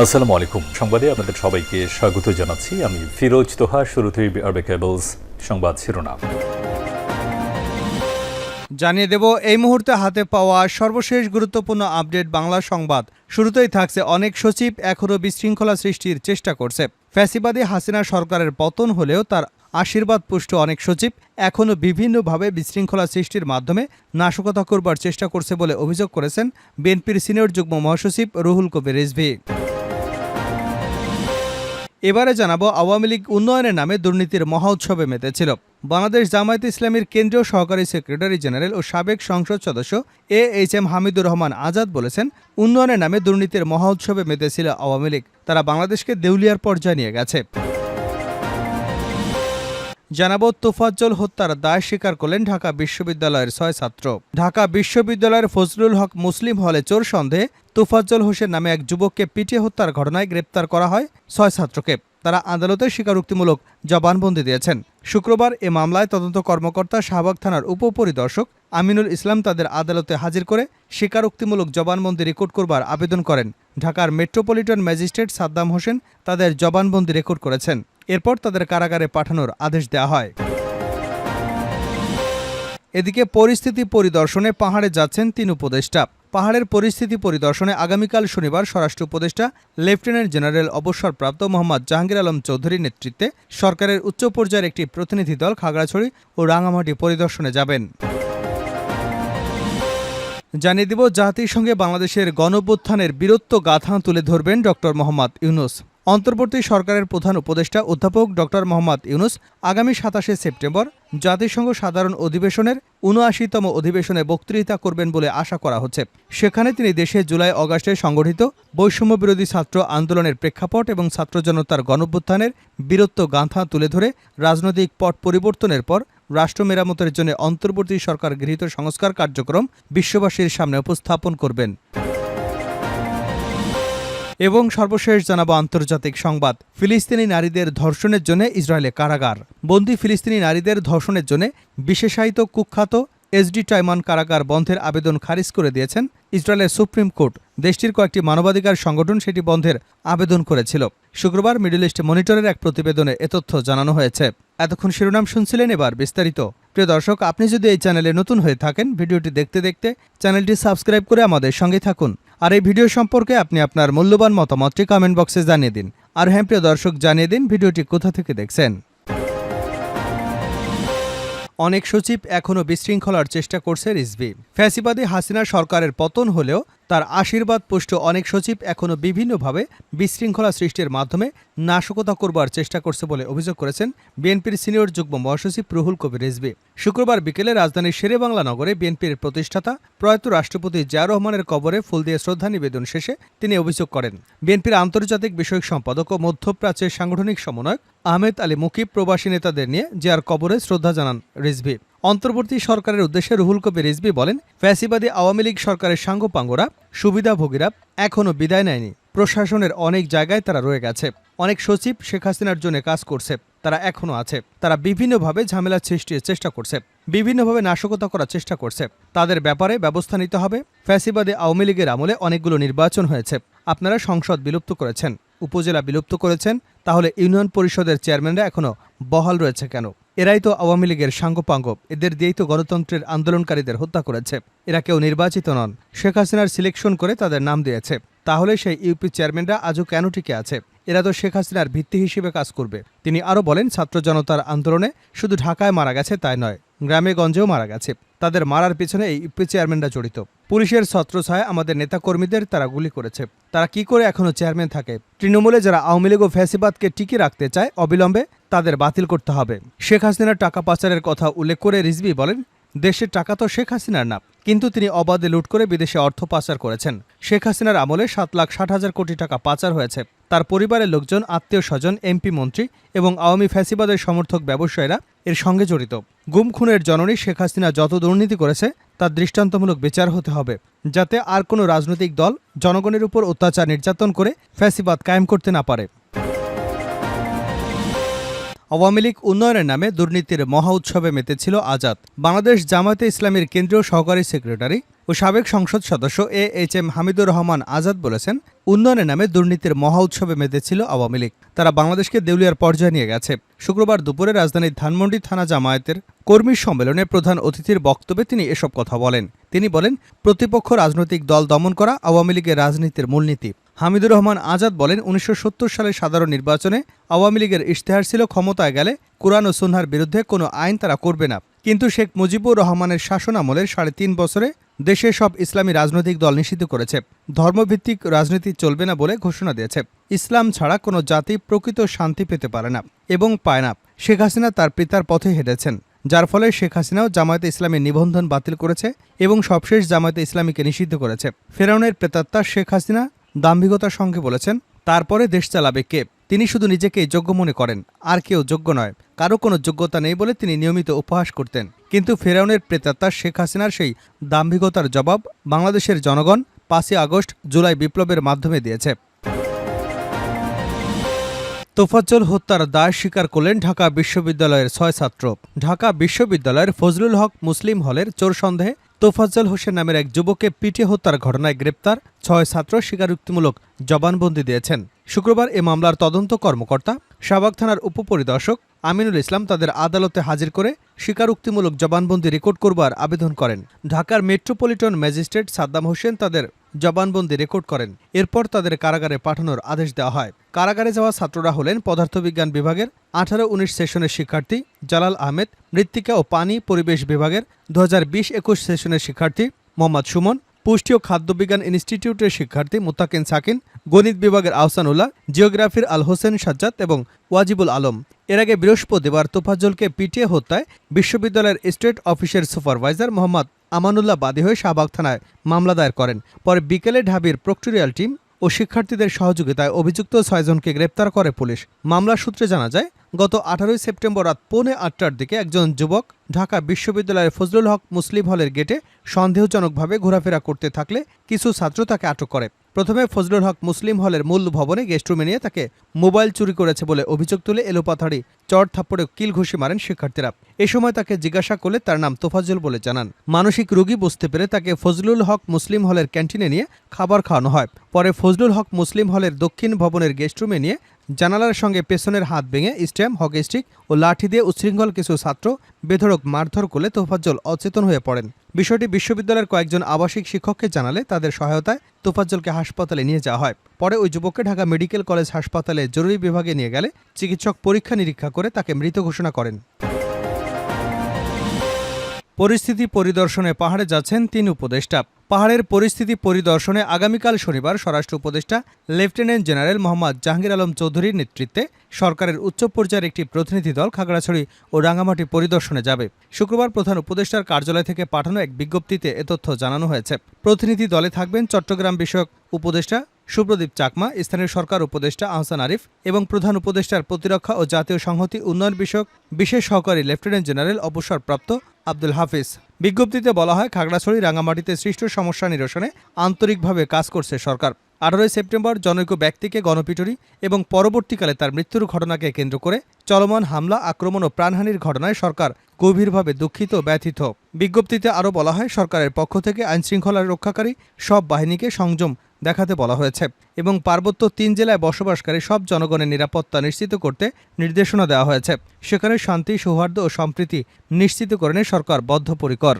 আসসালামু আলাইকুম। সংবাদে আপনাদের সবাইকে স্বাগত জানাচ্ছি। আমি ফিরোজ তোহা শুরুতেই আরবে কেবলস সংবাদ শিরোনাম। জানিয়ে দেব, এই মুহূর্তে হাতে পাওয়া সর্বশেষ গুরুত্বপূর্ণ আপডেট বাংলা সংবাদ। শুরুতেই থাকছে অনেক সচিব এখনও বিশৃঙ্খলা সৃষ্টির চেষ্টা করছে। ফ্যাসিবাদী হাসিনা সরকারের পতন হলেও তার আশীর্বাদ পুষ্ট অনেক সচিব এখনও বিভিন্নভাবে বিশৃঙ্খলা সৃষ্টির মাধ্যমে নাশকতা করবার চেষ্টা করছে বলে অভিযোগ করেছেন বিএনপির সিনিয়র যুগ্ম মহাসচিব রুহুল কবির রিজভী। এবারে জানাব আওয়ামী লীগ উন্নয়নের নামে দুর্নীতির মহা উৎসবে মেতেছিল। বাংলাদেশ জামায়াত ইসলামীর কেন্দ্রীয় সহকারী সেক্রেটারি জেনারেল ও সাবেক সংসদ সদস্য A H M Hamidur Rahman Azad বলেছেন, উন্নয়নের নামে দুর্নীতির মহা উৎসবে মেতেছিল আওয়ামী লীগ। তারা বাংলাদেশকে দেউলিয়ার পর্যায়ে নিয়ে গেছে। জানাব, তোফাজ্জল হত্যার দায় স্বীকার করলেন ঢাকা বিশ্ববিদ্যালয়ের ছয় ছাত্র। ঢাকা বিশ্ববিদ্যালয়ের ফজলুল হক মুসলিম হলে চোর সন্দেহে তোফাজ্জল হোসেন নামে এক যুবককে পিটিয়ে হত্যার ঘটনায় গ্রেপ্তার করা হয় ছয় ছাত্রকে। তারা আদালতে স্বীকারোক্তিমূলক জবানবন্দি দিয়েছেন। শুক্রবার এ মামলায় তদন্ত কর্মকর্তা শাহবাগ থানার উপপরিদর্শক আমিনুল ইসলাম তাদের আদালতে হাজির করে স্বীকারোক্তিমূলক জবানবন্দি রেকর্ড করবার আবেদন করেন। ঢাকার মেট্রোপলিটন ম্যাজিস্ট্রেট সাদ্দাম হোসেন তাদের জবানবন্দি রেকর্ড করেছেন। এরপর তাদের কারাগারে পাঠানোর আদেশ দেওয়া হয়। এদিকে পরিস্থিতি পরিদর্শনে পাহাড়ে যাচ্ছেন তিন উপদেষ্টা। পাহাড়ের পরিস্থিতি পরিদর্শনে আগামীকাল শনিবার স্বরাষ্ট্র উপদেষ্টা, লেফটেন্যান্ট জেনারেল অবসরপ্রাপ্ত মোহাম্মদ জাহাঙ্গীর আলম চৌধুরীর নেতৃত্বে সরকারের উচ্চ পর্যায়ের একটি প্রতিনিধি দল খাগড়াছড়ি ও রাঙামাটি পরিদর্শনে যাবেন। জানিয়ে দিব, জাতিসংঘে বাংলাদেশের গণভ্যুত্থানের বীরত্ব গাথা তুলে ধরবেন ডক্টর মোহাম্মদ ইউনুস। অন্তর্বর্তী সরকারের প্রধান উপদেষ্টা অধ্যাপক ডক্টর মোহাম্মদ ইউনুস আগামী সাতাশে সেপ্টেম্বর জাতিসংঘ সাধারণ অধিবেশনের উনআশিতম অধিবেশনে বক্তৃতা করবেন বলে আশা করা হচ্ছে। সেখানে তিনি দেশে জুলাই অগাস্টে সংগঠিত বৈষম্য বিরোধী ছাত্র আন্দোলনের প্রেক্ষাপট এবং ছাত্র জনতার গণভ্যুত্থানের বীরত্ব গাঁথা তুলে ধরে রাজনৈতিক পট পরিবর্তনের পর রাষ্ট্র মেরামতের জন্য অন্তর্বর্তী সরকার গৃহীত সংস্কার কার্যক্রম বিশ্ববাসীর সামনে উপস্থাপন করবেন। এবং সর্বশেষ জানাব আন্তর্জাতিক সংবাদ। ফিলিস্তিনি নারীদের ধর্ষণের জন্য ইসরায়েলে কারাগার। বন্দী ফিলিস্তিনি নারীদের ধর্ষণের জন্য বিশেষায়িত কুখ্যাত এসডি টাইমান কারাগার বন্ধের আবেদন খারিজ করে দিয়েছেন ইসরায়েলের সুপ্রিম কোর্ট। দেশটির কয়েকটি মানবাধিকার সংগঠন সেটি বন্ধের আবেদন করেছিল। শুক্রবার মিডল ইস্ট মনিটরের এক প্রতিবেদনে এ তথ্য জানানো হয়েছে। এতক্ষণ শিরোনাম শুনছিলেন এবার বিস্তারিত। প্রিয় দর্শক, আপনি যদি এই চ্যানেলে নতুন হয়ে থাকেন, ভিডিওটি দেখতে দেখতে চ্যানেলটি সাবস্ক্রাইব করে আমাদের সঙ্গে থাকুন। আর এই ভিডিও সম্পর্কে আপনি আপনার মূল্যবান মতামতটি কমেন্ট বক্সে জানিয়ে দিন। আর হ্যাঁ প্রিয় দর্শক, জানিয়ে দিন ভিডিওটি কোথা থেকে দেখছেন। অনেক সচিব এখনও বিশৃঙ্খলার চেষ্টা করছে রিজভি। ফ্যাসিবাদী হাসিনা সরকারের পতন হলেও তার আশীর্বাদ পুষ্ট অনেক সচিব এখনও বিভিন্নভাবে বিশৃঙ্খলা সৃষ্টির মাধ্যমে নাশকতা করবার চেষ্টা করছে বলে অভিযোগ করেছেন বিএনপির সিনিয়র যুগ্ম মহাসচিব রুহুল কবির রিজভি। শুক্রবার বিকেলে রাজধানীর শেরেবাংলা নগরে বিএনপির প্রতিষ্ঠাতা প্রয়াত রাষ্ট্রপতি জিয়া রহমানের কবরে ফুল দিয়ে শ্রদ্ধা নিবেদন শেষে তিনি অভিযোগ করেন, বিএনপির আন্তর্জাতিক বিষয়ক সম্পাদক ও মধ্যপ্রাচ্যের সাংগঠনিক সমন্বয়ক আহমেদ আলী মুকিব প্রবাসী নেতাদের নিয়ে জিয়ার কবরে শ্রদ্ধা জানান রিজভি। অন্তর্বর্তী সরকারের উদ্দেশ্যে রুহুল কবির রিজভি বলেন, ফ্যাসিবাদী আওয়ামী লীগ সরকারের সাঙ্গপাঙ্গরা সুবিধাভোগীরা এখনও বিদায় নেয়নি। প্রশাসনের অনেক জায়গায় তারা রয়ে গেছে। অনেক সচিব শেখ হাসিনার জন্য কাজ করছে। তারা এখনও আছে। তারা বিভিন্নভাবে ঝামেলা সৃষ্টির চেষ্টা করছে। বিভিন্নভাবে নাশকতা করার চেষ্টা করছে। তাদের ব্যাপারে ব্যবস্থা নিতে হবে। ফ্যাসিবাদী আওয়ামী লীগের আমলে অনেকগুলো নির্বাচন হয়েছে। আপনারা সংসদ বিলুপ্ত করেছেন, উপজেলা বিলুপ্ত করেছেন, তাহলে ইউনিয়ন পরিষদের চেয়ারম্যানরা এখনও বহাল রয়েছে কেন? এরাই তো আওয়ামী লীগের সাঙ্গপাঙ্গ এদের দিয়েই তো গণতন্ত্রের আন্দোলনকারীদের হত্যা করেছে। এরা কেউ নির্বাচিত নন। শেখ হাসিনার সিলেকশন করে তাদের নাম দিয়েছে। তাহলে সেই ইউপি চেয়ারম্যানরা আজও কেন টিকে আছে? এরা তো শেখ হাসিনার ভিত্তি হিসেবে কাজ করবে। তিনি আরও বলেন, ছাত্র জনতার আন্দোলনে শুধু ঢাকায় মারা গেছে তাই নয়, গ্রামে গঞ্জেও মারা গেছে। তাদের মারার পিছনে এই ইউপি চেয়ারম্যানরা জড়িত। পুলিশের ছত্রছায় আমাদের নেতাকর্মীদের তারা গুলি করেছে। তারা কি করে এখনও চেয়ারম্যান থাকে? তৃণমূলে যারা আওয়ামী লীগ ও ফ্যাসিবাদকে টিকে রাখতে চায়, অবিলম্বে তাদের বাতিল করতে হবে। শেখ হাসিনার টাকা পাচারের কথা উল্লেখ করে রিজভি বলেন, দেশের টাকা তো শেখ হাসিনার না কিন্তু তিনি অবাধে লুট করে বিদেশে অর্থ পাচার করেছেন। শেখ হাসিনার আমলে সাত লাখ ষাট হাজার কোটি টাকা পাচার হয়েছে। তার পরিবারের লোকজন আত্মীয় স্বজন এমপি মন্ত্রী এবং আওয়ামী ফ্যাসিবাদের সমর্থক ব্যবসায়ীরা এর সঙ্গে জড়িত। গুম খুনের জননী শেখ হাসিনা যত দুর্নীতি করেছে, তার দৃষ্টান্তমূলক বিচার হতে হবে, যাতে আর কোনো রাজনৈতিক দল জনগণের উপর অত্যাচার নির্যাতন করে ফ্যাসিবাদ কায়েম করতে না পারে। আওয়ামী লীগ উন্নয়নের নামে দুর্নীতির মহা উৎসবে মেতেছিল আজাদ। বাংলাদেশ জামায়াতে ইসলামীর কেন্দ্রীয় সহকারী সেক্রেটারি ও সাবেক সংসদ সদস্য A H M Hamidur Rahman Azad বলেছেন, উন্নয়নের নামে দুর্নীতির মহা উৎসবে মেতেছিল আওয়ামী লীগ। তারা বাংলাদেশকে দেউলিয়ার পর্যায়ে নিয়ে গেছে। শুক্রবার দুপুরে রাজধানীর ধানমন্ডি থানা জামায়াতের কর্মী সম্মেলনে প্রধান অতিথির বক্তব্যে তিনি এসব কথা বলেন। তিনি বলেন, প্রতিপক্ষ রাজনৈতিক দল দমন করা আওয়ামী লীগের রাজনীতির মূলনীতি। হামিদুর রহমান আজাদ বলেন, উনিশশো সালের সাধারণ নির্বাচনে আওয়ামী লীগের ইশতেহার ছিল ক্ষমতায় গেলে কোরআন ও সুনহার বিরুদ্ধে কোনো আইন তারা করবে না। কিন্তু শেখ মুজিবুর রহমানের শাসন আমলের সাড়ে তিন বছরে দেশে সব ইসলামী রাজনৈতিক দল নিষিদ্ধ করেছে। ধর্মভিত্তিক রাজনীতি চলবে না বলে ঘোষণা দিয়েছে। ইসলাম ছাড়া কোনো জাতি প্রকৃত শান্তি পেতে পারে না এবং পায় না। শেখ হাসিনা তার পিতার পথে হেঁটেছেন, যার ফলে শেখ হাসিনাও জামায়াতে ইসলামের নিবন্ধন বাতিল করেছে এবং সবশেষ জামায়াতে ইসলামীকে নিষিদ্ধ করেছে। ফেরাউনের প্রেতাত্মা শেখ হাসিনা দাম্ভিকতার সঙ্গে বলেছেন, তারপরে দেশ চালাবে কে? তিনি শুধু নিজেকে যোগ্য মনে করেন, আর কেউ যোগ্য নয়। কারও কোনো যোগ্যতা নেই বলে তিনি নিয়মিত উপহাস করতেন। কিন্তু ফেরাউনের প্রেতাত্মা শেখ হাসিনার সেই দাম্ভিকতার জবাব বাংলাদেশের জনগণ পাঁচই আগস্ট জুলাই বিপ্লবের মাধ্যমে দিয়েছে। তোফাজ্জল হত্যার দায় স্বীকার করলেন ঢাকা বিশ্ববিদ্যালয়ের ছয় ছাত্র। ঢাকা বিশ্ববিদ্যালয়ের ফজলুল হক মুসলিম হলের চোর সন্দেহে তোফাজ্জল হোসেন নামের এক যুবককে পিটিয়ে হত্যার ঘটনায় গ্রেপ্তার ছয় ছাত্র স্বীকারোক্তিমূলক জবানবন্দি দিয়েছেন। শুক্রবার এ মামলার তদন্ত কর্মকর্তা, শাহবাগ থানার উপপরিদর্শক আমিনুল ইসলাম তাদের আদালতে হাজির করে স্বীকারোক্তিমূলক জবানবন্দি রেকর্ড করবার আবেদন করেন। ঢাকার মেট্রোপলিটন ম্যাজিস্ট্রেট সাদ্দাম হোসেন তাদের জবানবন্দি রেকর্ড করেন। এরপর তাদের কারাগারে পাঠানোর আদেশ দেওয়া হয়। কারাগারে যাওয়া ছাত্ররা হলেন পদার্থবিজ্ঞান বিভাগের আঠারো উনিশ সেশনের শিক্ষার্থী জালাল আহমেদ, মৃত্তিকা ও পানি পরিবেশ বিভাগের দু হাজার বিশ একুশ সেশনের শিক্ষার্থী মোহাম্মদ সুমন, পুষ্টি ও খাদ্যবিজ্ঞান ইনস্টিটিউটের শিক্ষার্থী মুতাকিন সাকিন, গণিত বিভাগের আহসানুল্লাহ, জিওগ্রাফির আল হোসেন সাজ্জাদ এবং ওয়াজিবুল আলম। এর আগে বৃহস্পতিবার তোফাজ্জলকে পিটিয়ে হত্যায় বিশ্ববিদ্যালয়ের স্টেট অফিসের সুপারভাইজার মোহাম্মদ আমানুল্লাহ বাদী হয়ে শাহবাগ থানায় মামলা দায়ের করেন। পরে বিকেলে ঢাবির প্রক্টোরিয়াল টিম ও শিক্ষার্থীদের সহযোগিতায় অভিযুক্ত ছয়জনকে গ্রেপ্তার করে পুলিশ। মামলা সূত্রে জানা যায়, গত আঠারোই সেপ্টেম্বর রাত পৌনে আটটার দিকে একজন যুবক ঢাকা বিশ্ববিদ্যালয়ের ফজলুল হক মুসলিম হলের গেটে সন্দেহজনকভাবে ঘোরাফেরা করতে থাকলে কিছু ছাত্র তাকে আটক করে। প্রথমে ফজলুল হক মুসলিম হলের মূল ভবনে গেস্টরুমে নিয়ে তাকে মোবাইল চুরি করেছে বলে অভিযোগ তুলে এলোপাথারি চট থাপ্পড়ে কিল ঘুষি মারেন শিক্ষার্থীরা। এ সময় তাকে জিজ্ঞাসা করলে তার নাম তোফাজ্জল বলে জানান। মানসিক রোগী বুঝতে পেরে তাকে ফজলুল হক মুসলিম হলের ক্যান্টিনে নিয়ে খাবার খাওয়ানো হয়। পরে ফজলুল হক মুসলিম হলের দক্ষিণ ভবনের গেস্টরুমে নিয়ে জানালার সঙ্গে পেছনের হাত ভেঙে স্ট্যাম্প, হকি, স্টিক ও লাঠি দিয়ে উচ্ছৃঙ্খল কিছু ছাত্র বেধড়ক মারধর করলে তোফাজ্জল অচেতন হয়ে পড়েন। বিষয়টি বিশ্ববিদ্যালয়ের কয়েকজন আবাসিক শিক্ষককে জানালে তাদের সহায়তায় তোফাজ্জলকে হাসপাতালে নিয়ে যাওয়া হয়। পরে ওই যুবককে ঢাকা মেডিকেল কলেজ হাসপাতালে জরুরি বিভাগে নিয়ে গেলে চিকিৎসক পরীক্ষা নিরীক্ষা করে তাকে মৃত ঘোষণা করেন। পরিস্থিতি পরিদর্শনে পাহাড়ে যাচ্ছেন তিন উপদেষ্টা। পাহাড়ের পরিস্থিতি পরিদর্শনে আগামীকাল শনিবার স্বরাষ্ট্র উপদেষ্টা, লেফটেন্যান্ট জেনারেল মোহাম্মদ জাহাঙ্গীর আলম চৌধুরীর নেতৃত্বে সরকারের উচ্চ পর্যায়ের একটি প্রতিনিধি দল খাগড়াছড়ি ও রাঙামাটি পরিদর্শনে যাবে। শুক্রবার প্রধান উপদেষ্টার কার্যালয় থেকে পাঠানো এক বিজ্ঞপ্তিতে এ তথ্য জানানো হয়েছে। প্রতিনিধি দলে থাকবেন চট্টগ্রাম বিষয়ক উপদেষ্টা সুপ্রদীপ চাকমা, স্থানীয় সরকার উপদেষ্টা আহসান আরিফ এবং প্রধান উপদেষ্টার প্রতিরক্ষা ও জাতীয় সংহতি উন্নয়ন বিষয়ক বিশেষ সহকারী লেফটেন্যান্ট জেনারেল অবসরপ্রাপ্ত আব্দুল হাফিজ। বিজ্ঞপ্তিতে বলা হয়, খাগড়াছড়ি রাঙামাটিতে সৃষ্ট সমস্যা নিরসনে আন্তরিকভাবে কাজ করছে সরকার। আঠারোই সেপ্টেম্বর জনৈক ব্যক্তিকে গণপিটুরি এবং পরবর্তীকালে তার মৃত্যুর ঘটনাকে কেন্দ্র করে চলমান হামলা, আক্রমণ ও প্রাণহানির ঘটনায় সরকার গভীরভাবে দুঃখিত ব্যথিত। বিজ্ঞপ্তিতে আরও বলা হয়, সরকারের পক্ষ থেকে আইনশৃঙ্খলা রক্ষাকারী সব বাহিনীকে সংযম দেখাতে বলা হয়েছে এবং পার্বত্য তিন জেলায় বসবাসকারী সব জনগণের নিরাপত্তা নিশ্চিত করতে নির্দেশনা দেওয়া হয়েছে। সেখানে শান্তি, সৌহার্দ্য ও সম্প্রীতি নিশ্চিতকরণে সরকার বদ্ধপরিকর।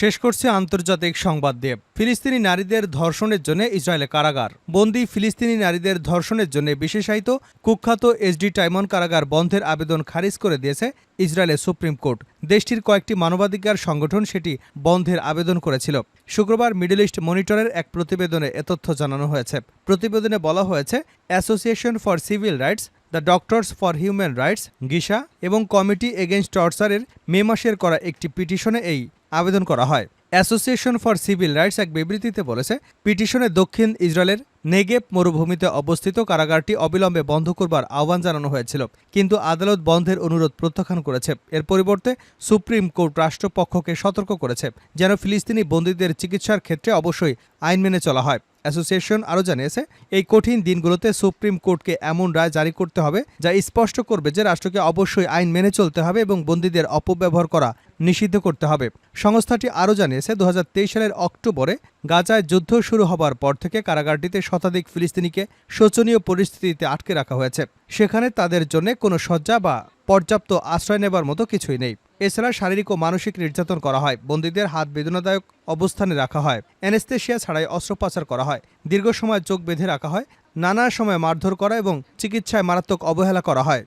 শেষ করছে আন্তর্জাতিক সংবাদ দিয়ে। ফিলিস্তিনি নারীদের ধর্ষণের জন্য ইসরায়েলে কারাগার। বন্দি ফিলিস্তিনি নারীদের ধর্ষণের জন্য বিশেষায়িত কুখ্যাত এসডি টাইমন কারাগার বন্ধের আবেদন খারিজ করে দিয়েছে ইসরায়েলের সুপ্রিম কোর্ট। দেশটির কয়েকটি মানবাধিকার সংগঠন সেটি বন্ধের আবেদন করেছিল। শুক্রবার মিডল ইস্ট মনিটরের এক প্রতিবেদনে এ তথ্য জানানো হয়েছে। প্রতিবেদনে বলা হয়েছে, association for civil rights, the doctors for human rights, Gisha এবং কমিটি এগেইনস্ট টর্চারের মে মাসের করা একটি পিটিশনে এই আবেদন করা হয়। অ্যাসোসিয়েশন ফর সিভিল রাইটস এক বিবৃতিতে বলেছে, পিটিশনে দক্ষিণ ইসরায়েলের নেগেব মরুভূমিতে অবস্থিত কারাগারটি অবিলম্বে বন্ধ করবার আহ্বান জানানো হয়েছিল, কিন্তু আদালত বন্ধের অনুরোধ প্রত্যাখ্যান করেছে। এর পরিবর্তে সুপ্রিম কোর্ট রাষ্ট্রপক্ষকে সতর্ক করেছে, যেন ফিলিস্তিনি বন্দীদের চিকিৎসার ক্ষেত্রে অবশ্যই আইন মেনে চলা হয়। অ্যাসোসিয়েশন আরও জানিয়েছে, এই কঠিন দিনগুলোতে সুপ্রিম কোর্টকে এমন রায় জারি করতে হবে যা স্পষ্ট করবে যে রাষ্ট্রকে অবশ্যই আইন মেনে চলতে হবে এবং বন্দীদের অপব্যবহার করা নিষিদ্ধ করতে হবে। সংস্থাটি আরও জানিয়েছে দু হাজার তেইশ সালের অক্টোবরে গাজায় যুদ্ধ শুরু হবার পর থেকে কারাগারটিতে শতাধিক ফিলিস্তিনিকে শোচনীয় পরিস্থিতিতে আটকে রাখা হয়েছে। সেখানে তাদের জন্য কোনো শয্যা বা পর্যাপ্ত আশ্রয় নেবার মতো কিছুই নেই। এছাড়া শারীরিক ও মানসিক নির্যাতন করা হয়। বন্দীদের হাত বেদনাদায়ক অবস্থানে রাখা হয়। অ্যানেস্থেশিয়া ছাড়াই অস্ত্রোপচার করা হয়। দীর্ঘ সময় চোখ বেঁধে রাখা হয়। নানা সময় মারধর করা এবং চিকিৎসায় মারাত্মক অবহেলা করা হয়।